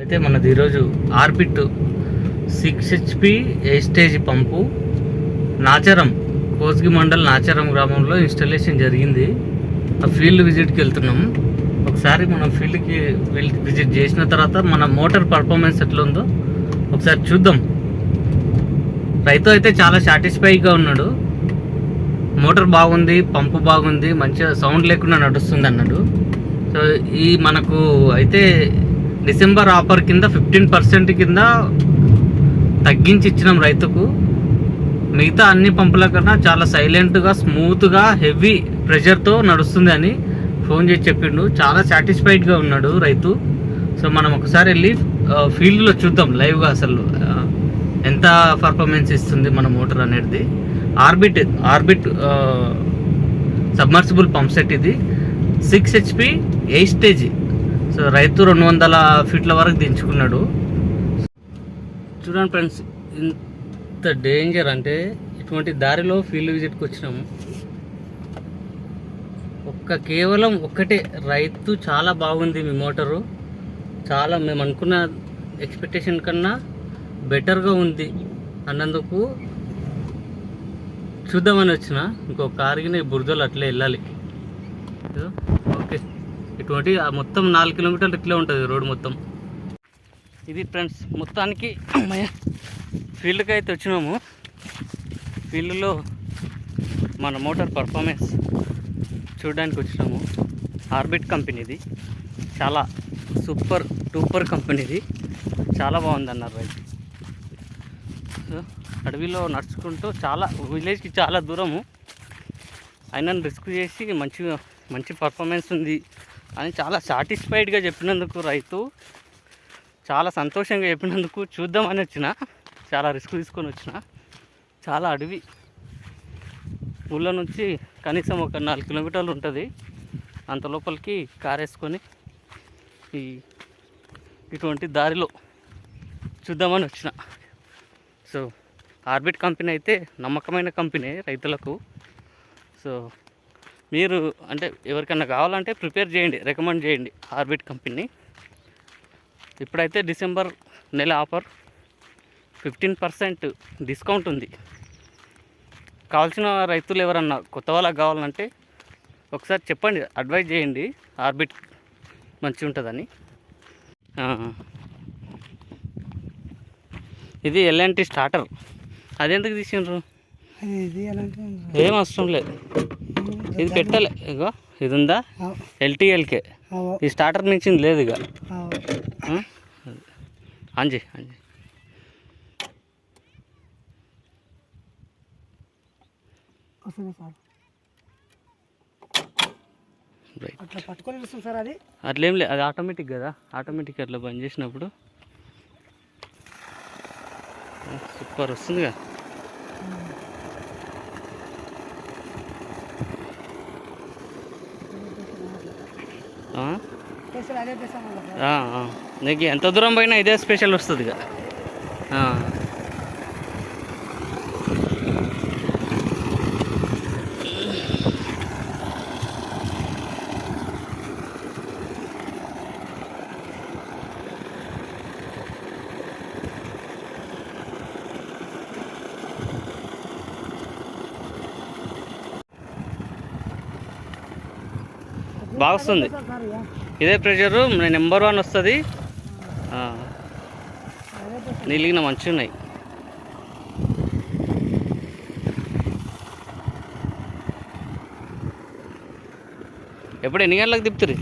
అయితే మనది ఈరోజు orbit six HP stage pump. Nacharam Kosgi mandal Nacharam గ్రామంలో ఇన్స్టాలేషన్ జరిగింది. ఆ ఫీల్డ్ విజిట్కి వెళ్తున్నాం. ఒకసారి మనం ఫీల్డ్కి వెళ్ళి విజిట్ చేసిన తర్వాత మన మోటార్ పర్ఫార్మెన్స్ ఎట్లా ఉందో ఒకసారి చూద్దాం. రైతు అయితే చాలా సాటిస్ఫైగా ఉన్నాడు. మోటార్ బాగుంది పంపు బాగుంది మంచిగా సౌండ్ లేకుండా నడుస్తుంది అన్నాడు సో ఈ మనకు అయితే డిసెంబర్ ఆఫర్ కింద ఫిఫ్టీన్ పర్సెంట్ కింద తగ్గించి ఇచ్చినాం రైతుకు. మిగతా అన్ని పంపుల కన్నా చాలా సైలెంట్గా స్మూత్గా హెవీ ప్రెషర్తో నడుస్తుంది అని ఫోన్ చేసి చెప్పిండు. చాలా సాటిస్ఫైడ్గా ఉన్నాడు రైతు. సో మనం ఒకసారి వెళ్ళి ఫీల్డ్లో చూద్దాం లైవ్గా అసలు ఎంత పర్ఫార్మెన్స్ ఇస్తుంది మన మోటార్ అనేది. Orbit orbit submersible pump set ఇది. Six HP eight stage. So రైతు రెండు వందల ఫీట్ల వరకు దించుకున్నాడు. చూడండి ఫ్రెండ్స్ ఇంత డేంజర్ అంటే ఇటువంటి దారిలో ఫీల్డ్ విజిట్కి వచ్చినాము ఒక్క కేవలం ఒక్కటే రైతు చాలా బాగుంది మీ మోటారు. చాలా మేము అనుకున్న ఎక్స్పెక్టేషన్ కన్నా బెటర్గా ఉంది అన్నందుకు చూద్దామని వచ్చిన. ఇంకో కారిగిన బురదలు అట్లే వెళ్ళాలి. ఇటువంటి ఆ మొత్తం నాలుగు కిలోమీటర్లు ఇట్లే ఉంటుంది రోడ్ మొత్తం. ఇది ఫ్రెండ్స్ మొత్తానికి ఫీల్డ్కి అయితే వచ్చినాము. ఫీల్డ్లో మన మోటార్ పర్ఫార్మెన్స్ చూడడానికి వచ్చినాము. ఆర్బిట్ కంపెనీది. చాలా సూపర్ టూపర్ కంపెనీది. చాలా బాగుంది అన్నారు రైతు. సో అడవిలో నడుచుకుంటూ చాలా విలేజ్కి చాలా దూరము. అయినా రిస్క్ చేసి మంచిగా మంచి పర్ఫార్మెన్స్ ఉంది. అని చాలా సాటిస్ఫైడ్గా చెప్పినందుకు రైతు చాలా సంతోషంగా చెప్పినందుకు చూద్దామని వచ్చిన చాలా రిస్క్ తీసుకొని వచ్చిన. చాలా అడవి. ఊళ్ళో నుంచి కనీసం ఒక నాలుగు కిలోమీటర్లు ఉంటుంది. అంత లోపలికి కారేసుకొని ఈ ఇటువంటి దారిలో చూద్దామని వచ్చిన. సో ఆర్బిట్ కంపెనీ అయితే నమ్మకమైన కంపెనీ రైతులకు. సో మీరు అంటే ఎవరికైనా కావాలంటే ప్రిపేర్ చేయండి రికమెండ్ చేయండి ఆర్బిట్ కంపెనీ. ఇప్పుడైతే డిసెంబర్ నెల ఆఫర్. ఫిఫ్టీన్ పర్సెంట్ డిస్కౌంట్ ఉంది. కావాల్సిన రైతులు ఎవరన్నా కొత్త వాళ్ళకి కావాలంటే ఒకసారి చెప్పండి అడ్వైజ్ చేయండి ఆర్బిట్ మంచిగా ఉంటుందని. ఆ. ఇది ఎల్ఎన్టీ స్టార్టర్. అదెందుకు తీసిండ్రు అది ఏం అవసరం లేదు. ఇది పెట్టలే. ఇగో ఇది ఉందా ఎల్టీఎల్కే. ఈ స్టార్టర్ మించింది లేదు ఇక? అంజీ అంజీ అట్లేం లేదు అది. ఆటోమేటిక్ కదా. ఆటోమేటిక్ అట్లా బంద్ చేసినప్పుడు. సూపర్ వస్తుందిగా ఆ? స్పెషల్ అదే చేస్తాం సార్ ఆ, ఆ. నీకు ఎంత దూరం పోయినా ఇదే స్పెషల్ వస్తుంది ఇక బాగా వస్తుంది. ఇదే ప్రెషరు నెంబర్ వన్ వస్తుంది. నీలిగిన మంచిగా ఉన్నాయి. ఎప్పుడు ఎన్ని గంటలకు తిప్పుతుంది